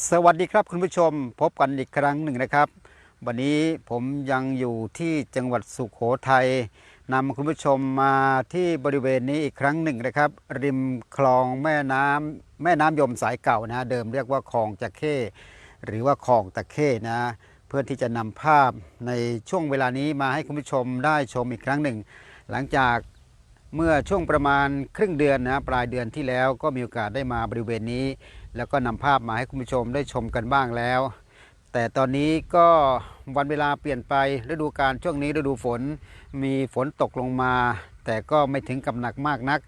สวัสดีครับคุณผู้ชมพบกันอีกครั้งหนึ่งนะครับ วันนี้ผมยังอยู่ที่จังหวัดสุขโขทัยนำคุณผู้ชมมาที่บริเวณนี้อีกครั้งหนึ่งนะครับ ริมคลองแม่น้ำแม่น้ำยมสายเก่านะเดิมเรียกว่าคลองจะเข้หรือว่าคลองตะเข้นะเพื่อที่จะนำภาพในช่วงเวลานี้มาให้คุณผู้ชมได้ชมอีกครั้งหนึ่ง หลังจากเมื่อช่วงประมาณครึ่งเดือนนะปลายเดือนที่แล้วก็มีโอกาสได้มาบริเวณนี้ แล้วก็นำภาพมาให้คุณผู้ชมได้ชมกันบ้างแล้ว แต่ตอนนี้ก็วันเวลาเปลี่ยนไปฤดูกาลช่วงนี้ฤดูฝนมีฝนตกลงมา แต่ก็ไม่ถึงกับหนักมากนัก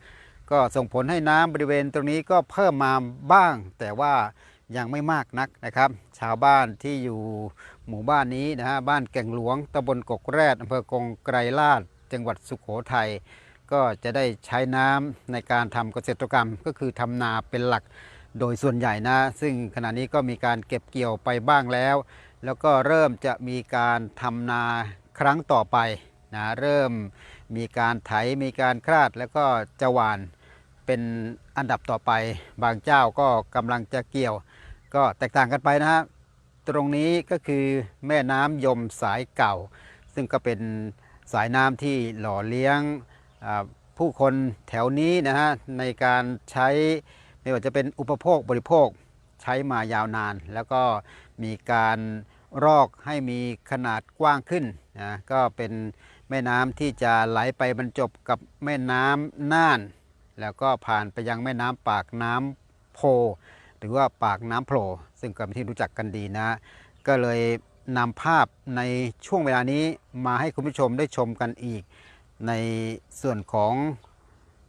ก็ส่งผลให้น้ำบริเวณตรงนี้ก็เพิ่มมาบ้าง แต่ว่ายังไม่มากนักนะครับ ชาวบ้านที่อยู่หมู่บ้านนี้นะฮะบ้านแก่งหลวงตำบลกกแรดอำเภอกงไกรลาดจังหวัดสุขโขทัยก็จะได้ใช้น้ำในการทำเกษตรกรรมก็คือทำนาเป็นหลัก โดยส่วนใหญ่นะ ซึ่งขณะนี้ก็มีการเก็บเกี่ยวไปบ้างแล้ว แล้วก็เริ่มจะมีการทำนาครั้งต่อไปนะเริ่มมีการไถมีการคลาดแล้วก็จะหวานเป็นอันดับต่อไป บางเจ้าก็กำลังจะเกี่ยว ก็แตกต่างกันไปนะฮะตรงนี้ก็คือแม่น้ำยมสายเก่า ซึ่งก็เป็นสายน้ำที่หล่อเลี้ยงผู้คนแถวนี้นะฮะในการใช้ ไม่ว่าจะเป็นอุปโภคบริโภคใช้มายาวนาน แล้วก็มีการรอกให้มีขนาดกว้างขึ้นนะก็เป็นแม่น้ำที่จะไหลไปบรรจบกับแม่น้ำน่าน แล้วก็ผ่านไปยังแม่น้ำปากน้ำโพ หรือว่าปากน้ำโผล่ซึ่งก็เป็นที่รู้จักกันดีนะ ก็เลยนำภาพในช่วงเวลานี้มาให้คุณผู้ชมได้ชมกันอีก ในส่วนของ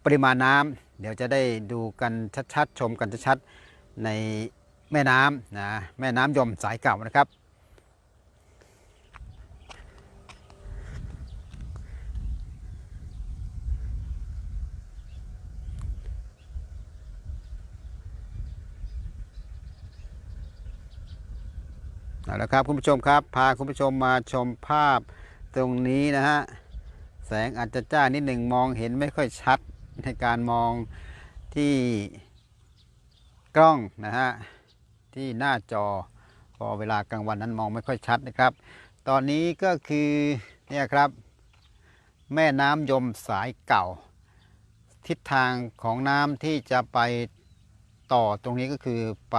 ปริมาณน้ำเดี๋ยวจะได้ดูกันชัดๆ ชมกันชัดๆในแม่น้ำนะแม่น้ำยมสายเก่านะครับ เอาละครับคุณผู้ชมครับ พาคุณผู้ชมมาชมภาพตรงนี้นะฮะ แสงอาจจะจ้านิดหนึ่งมองเห็นไม่ค่อยชัด ในการมองที่กล้องนะฮะที่หน้าจอพอเวลากลางวันนั้นมองไม่ค่อยชัดนะครับ ตอนนี้ก็คือเนี่ยครับ แม่น้ำยมสายเก่า ทิศทางของน้ำที่จะไปต่อตรงนี้ก็คือไป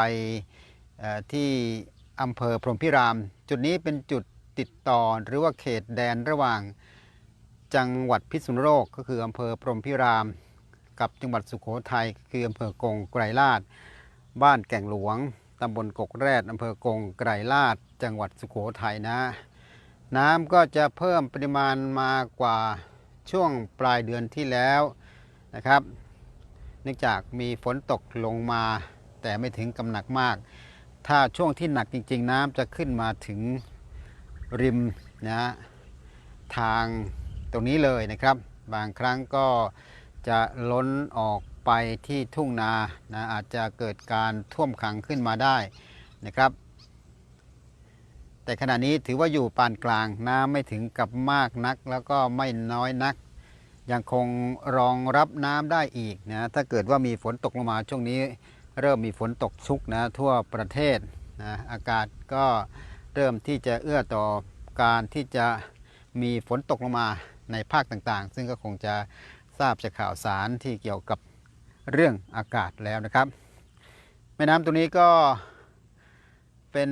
ออที่อำเภอพรหมพิราม จุดนี้เป็นจุดติดต่อหรือว่าเขตแดนระหว่างจังหวัดพิษณุโลกก็คืออำเภอพรหมพิราม กับจังหวัดสุโขทัยคืออำเภอกงไกรลาด บ้านแก่งหลวงตำบลกกแรดอำเภอกงไกรลาด จังหวัดสุโขทัยนะ น้ำก็จะเพิ่มปริมาณมากว่าช่วงปลายเดือนที่แล้วนะครับ เนื่องจากมีฝนตกลงมา แต่ไม่ถึงกำหนักมาก ถ้าช่วงที่หนักจริง ๆ น้ำจะขึ้นมาถึงริมนะทางตรงนี้เลยนะครับ บางครั้งก็ จะล้นออกไปที่ทุ่งนานะอาจจะเกิดการท่วมขังขึ้นมาได้นะครับ แต่ขณะนี้ถือว่าอยู่ปานกลางน้ำไม่ถึงกับมากนัก แล้วก็ไม่น้อยนัก ยังคงรองรับน้ำได้อีกนะถ้าเกิดว่ามีฝนตกลงมาช่วงนี้ เริ่มมีฝนตกชุกนะทั่วประเทศนะอากาศก็เริ่มที่จะเอื้อต่อการที่จะมีฝนตกลงมาในภาคต่างๆ ซึ่งก็คงจะ ทราบจากข่าวสารที่เกี่ยวกับเรื่องอากาศแล้วนะครับ แม่น้ำตรงนี้ก็เป็น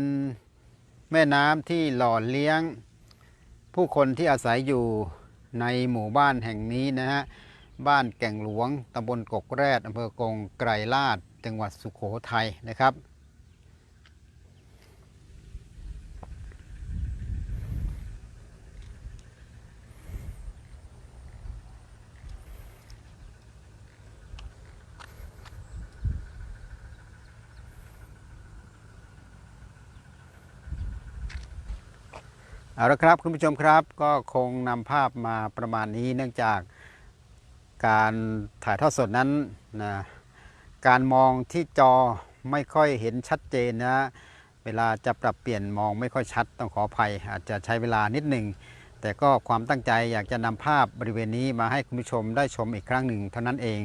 แม่น้ำที่หล่อเลี้ยง ผู้คนที่อาศัยอยู่ในหมู่บ้านแห่งนี้นะฮะบ้านแก่งหลวงตำบลกกแรดอำเภอกงไกรลาดจังหวัดสุขโขทัยนะครับ เอาละครับคุณผู้ชมครับก็คงนำภาพมาประมาณนี้เนื่องจากการถ่ายทอดสดนั้นนะการมองที่จอไม่ค่อยเห็นชัดเจนนะเวลาจะปรับเปลี่ยนมองไม่ค่อยชัดต้องขออภัย อาจจะใช้เวลานิดหนึ่งแต่ก็ความตั้งใจอยากจะนำภาพบริเวณนี้มาให้คุณผู้ชมได้ชมอีกครั้งหนึ่งเท่านั้นเอง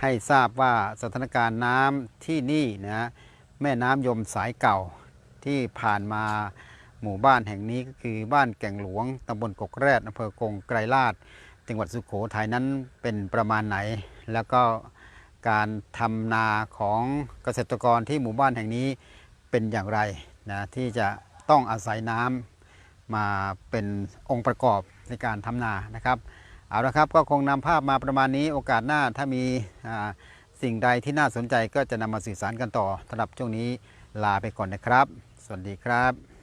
ให้ทราบว่าสถานการณ์น้ำที่นี่นะแม่น้ำยมสายเก่าที่ผ่านมา หมู่บ้านแห่งนี้ก็คือบ้านแก่งหลวงตำบลกกแรดอำเภอกงไกรลาดจังหวัดสุโขทัยนั้นเป็นประมาณไหน แล้วก็การทำนาของเกษตรกรที่หมู่บ้านแห่งนี้เป็นอย่างไรนะที่จะต้องอาศัยน้ำมาเป็นองค์ประกอบในการทำนานะครับเอาละครับก็คงนำภาพมาประมาณนี้โอกาสหน้าถ้ามีสิ่งใดที่น่าสนใจก็จะนำมาสื่อสารกันต่อสำหรับช่วงนี้ลาไปก่อนนะครับ สวัสดีครับ